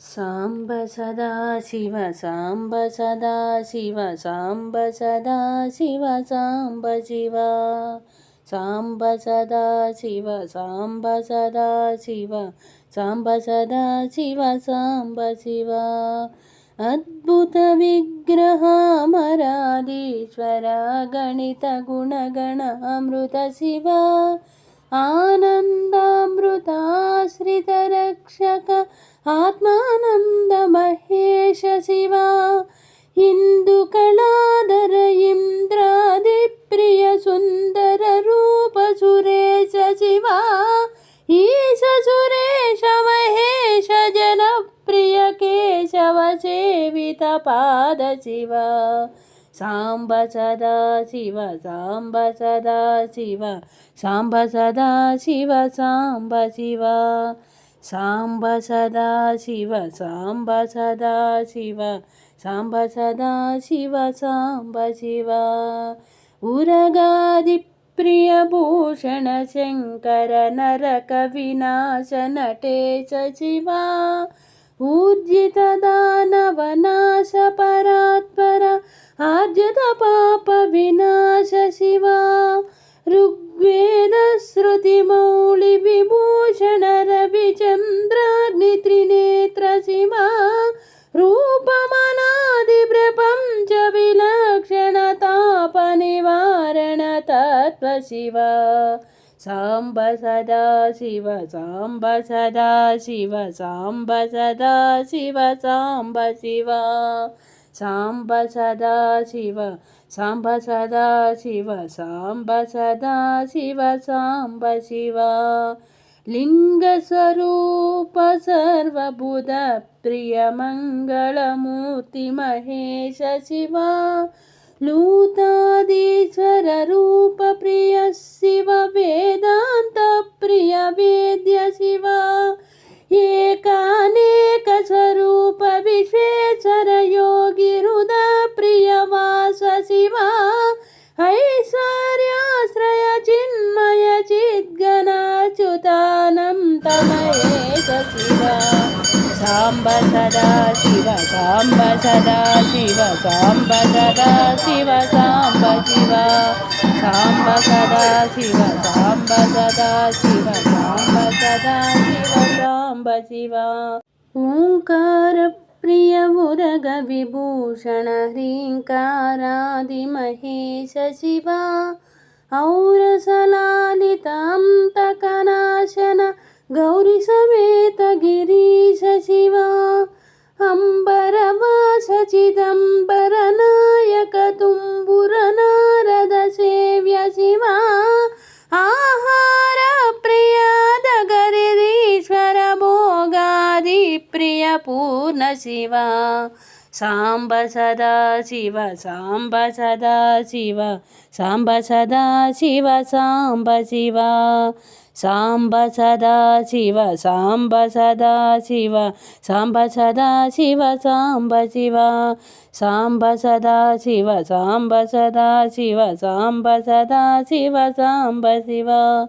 साम्ब सदा शिव साम्ब सदा शिव साम्ब सदा शिव साम्ब शिव। साम्ब सदा शिव साम्ब सदा शिव साम्ब सदा शिव साम्ब शिव। अद्भुतविग्रहमराधीश्वर गणितगुणगणामृत शिव। आनन्दामृताश्रितरक्षक आत्मानन्दमहेश सेवितपाद शिव साम्ब सदा शिव साम्ब सदा शिव साम्ब सदा शिव साम्ब शिव साम्ब सदा शिव साम्ब सदा शिव साम्ब सदा शिव साम्ब शिव उरगादिप्रियभूषण शङ्कर नरकविनाश नटेश शिवा ऊर्जितदानवनाश परात्पर आर्जितपापविनाश शिवा ऋग्वेदश्रुतिमौलिविभूषण रविचन्द्राग्नित्रिनेत्र शिवा रूपमनादिप्रपञ्चविलक्षणतापनिवारण तत्त्वशिवा साम्ब सदा शिव साम्ब सदा शिव साम्ब सदा शिव साम्ब शिव। साम्ब सदा शिव साम्ब सदा शिव साम्ब सदा शिव साम्ब शिव। लिङ्गस्वरूप सर्वबुधप्रियमङ्गलमूर्तिमहेश शिवा। लूतादीश्वररूपप्रिय సాంబ సదా శివ సాంబ సదా శివ సాంబ సదా శివ సాంబ శివ. సాంబ సదా శివ సాంబ సదా శివ సాంబ సదా శివ సాంబ శివ. ఓంకార ప్రియ ఉరగ విభూషణ హ్రీంకారాది మహేశ శివ. ఔరసలాలితాంతకనాశన గౌరీ సమేత గిరి పురనారద సేవ్ಯ ಶಿವ ಆಹಾರ ಪ್ರಿಯ ದಗರಿದೀಶ್ವರ ಭೋಗಾದಿ ಪ್ರಿಯ ಪೂರ್ಣ ಶಿವ 萨姆巴萨达，希瓦，萨姆巴萨达，希瓦，萨姆巴萨达，希瓦，萨姆巴希瓦，萨姆巴萨达，希瓦，萨姆巴萨达，希瓦，萨姆巴萨达，希瓦，萨姆巴希瓦，萨姆巴萨达，希瓦，萨姆巴萨达，希瓦，萨姆巴萨达，希瓦，萨姆巴希瓦。